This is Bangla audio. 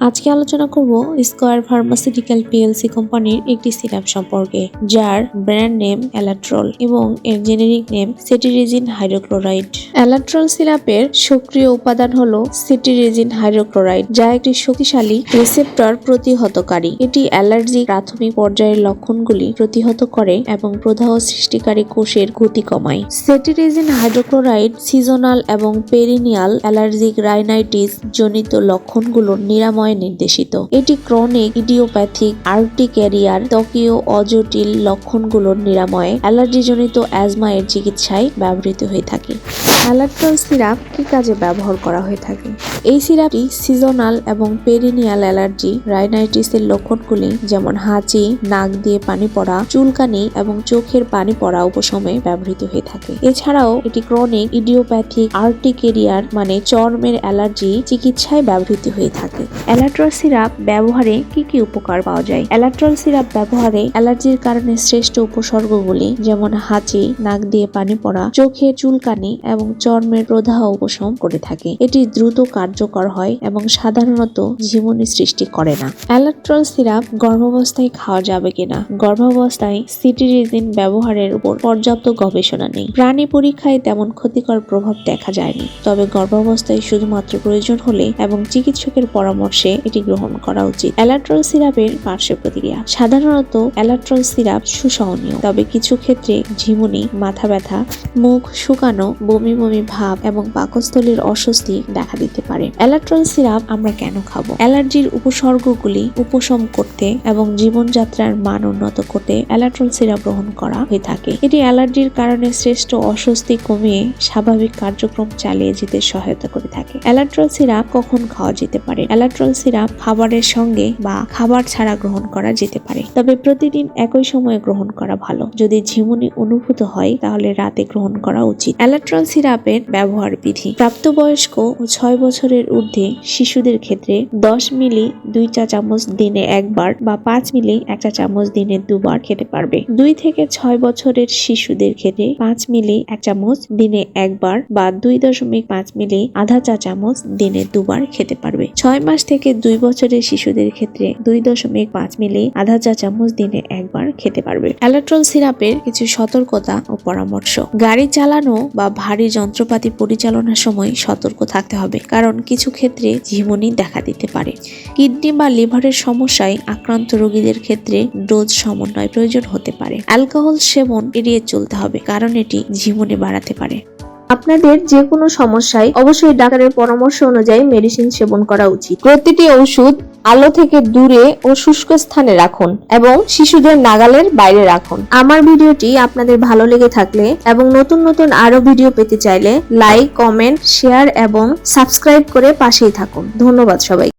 আজকে আলোচনা করব স্কয়ার ফার্মাসিউটিক্যাল পিএলসি কোম্পানির একটি সিরাপ সম্পর্কে, যার ব্র্যান্ড নেম অ্যালাট্রল এবং এর generic name cetirizine hydrochloride Alatrol সিরাপের সক্রিয় উপাদান হলো সেটিরিজিন হাইড্রোক্লোরাইড যা একটি শক্তিশালী রিসেপ্টর প্রতিহতকারী। এটি অ্যালার্জি প্রাথমিক পর্যায়ের লক্ষণগুলি প্রতিহত করে এবং প্রদাহ সৃষ্টিকারী কোষের গতি কমায়। সেটিরিজিন হাইড্রোক্লোরাইড সিজনাল এবং পেরিনিয়াল অ্যালার্জিক রাইনাইটিস জনিত লক্ষণগুলোর নিরাময় নির্দেশিত। এটি ক্রনিক ইডিওপ্যাথিক আর্টিক্যারিয়ার ত্বকীয় অজটিল লক্ষণগুলোর নিরাময়ে অ্যালার্জিজনিত অ্যাজমা এর চিকিৎসায় ব্যবহৃত হয়ে থাকে। অ্যালাট্রল সিরাপ কি কাজে ব্যবহার করা হয়ে থাকে? এই সিরাপটি সিজনাল এবং পেরিনিয়াল অ্যালার্জি, রাইনাইটিসের লক্ষণগুলি যেমন হাঁচি, নাক দিয়ে পানি পড়া, চুলকানি এবং চোখের পানি পড়া উপশমে ব্যবহৃত হয়ে থাকে। এছাড়াও এটি ক্রনিক ইডিওপ্যাথিক আর্টিকেরিয়ার মানে চর্মের অ্যালার্জি চিকিৎসায় ব্যবহৃত হয়ে থাকে। অ্যালাট্রল সিরাপ ব্যবহারে কি কি উপকার পাওয়া যায়? অ্যালাট্রল সিরাপ ব্যবহারে অ্যালার্জির কারণে শ্রেষ্ঠ উপসর্গগুলি যেমন হাঁচি, নাক দিয়ে পানি পড়া, চোখে চুলকানি এবং চর্মের প্রদাহ উপশম করে থাকে। এটি দ্রুত কার্যকর হয় এবং সাধারণত ঝিমুনি সৃষ্টি করে না। অ্যালাট্রল সিরাপ গর্ভাবস্থায় খাওয়া যাবে কিনা? গর্ভাবস্থায় সিটিরিজিন ব্যবহারের উপর পর্যাপ্ত গবেষণা নেই। প্রাণী পরীক্ষায় তেমন ক্ষতিকর প্রভাব দেখা যায়নি। তবে গর্ভাবস্থায় শুধুমাত্র প্রয়োজন হলে এবং চিকিৎসকের পরামর্শে এটি গ্রহণ করা উচিত। অ্যালাট্রল সিরাপের পার্শ্ব প্রতিক্রিয়া। সাধারণত অ্যালাট্রল সিরাপ সুসহনীয়। তবে কিছু ক্ষেত্রে ঝিমুনি, মাথা ব্যথা, মুখ শুকানো, বমি বমি ভাব এবং পাকস্থলীর অস্বস্তি দেখা দিতে পারে। অ্যালাট্রল সিরাপ আমরা কেন খাব? অ্যালার্জির উপসর্গগুলি উপশম করতে এবং জীবনযাত্রার মান উন্নত করতে অ্যালাট্রল সিরাপ গ্রহণ করা হয়ে থাকে। এটি অ্যালার্জির কারণে শ্রেষ্ঠ অস্বস্তি কমিয়ে স্বাভাবিক কার্যক্রম চালিয়ে যেতে সহায়তা করে থাকে। অ্যালাট্রল সিরাপ কখন খাওয়া যেতে পারে? অ্যালাট্রল সিরাপ খাবারের সঙ্গে বা খাবার ছাড়া গ্রহণ করা যেতে পারে। তবে প্রতিদিন একই সময়ে গ্রহণ করা ভালো। যদি ঝিমুনি অনুভূত হয়, তাহলে রাতে গ্রহণ করা উচিত। অ্যালাট্রল সিরাপের ব্যবহার বিধি। প্রাপ্তবয়স্ক ও ছয় বছরের ঊর্ধ্বে শিশুদের ক্ষেত্রে দশ মিলি দুই চা চামচ দিনে একবার বা পাঁচ মিলি এক চা চামচ দিনে দুবার খেতে পারবে। দুই থেকে ছয় বছরের শিশুদের ক্ষেত্রে পাঁচ মিলি এক চামচ দিনে একবার বা দুই দশমিক পাঁচ মিলি আধা চা চামচ দিনে দুবার খেতে পারবে। ছয় মাস থেকে দুই বছরের শিশুদের ক্ষেত্রে দুই দশমিক পাঁচ মিলি আধা চা চামচ দিনে একবার খেতে পারবে। অ্যালাট্রল সিরাপের কিছু সতর্কতা ও পরামর্শ। গাড়ি চালানো বা ভারী যন্ত্রপাতি পরিচালনার সময় সতর্ক থাকতে হবে, কারণ কিছু ক্ষেত্রে ঝিমুনি দেখা দিতে পারে। কিডনি বা লিভারের সমস্যায় আক্রান্ত রোগীদের ক্ষেত্রে ডোজ সমন্বয় প্রয়োজন হতে পারে। অ্যালকোহল সেবন এড়িয়ে চলতে হবে, কারণ এটি ঝিমুনি বাড়াতে পারে। আপনাদের যে কোনো সমস্যায় অবশ্যই ডাক্তারের পরামর্শ অনুযায়ী মেডিসিন সেবন করা উচিত। প্রতিটি ওষুধ আলো থেকে দূরে ও শুষ্ক স্থানে রাখুন এবং শিশুদের নাগালের বাইরে রাখুন। আমার ভিডিওটি আপনাদের ভালো লেগে থাকলে এবং নতুন নতুন আরও ভিডিও পেতে চাইলে লাইক, কমেন্ট, শেয়ার এবং সাবস্ক্রাইব করে পাশেই থাকুন। ধন্যবাদ সবাই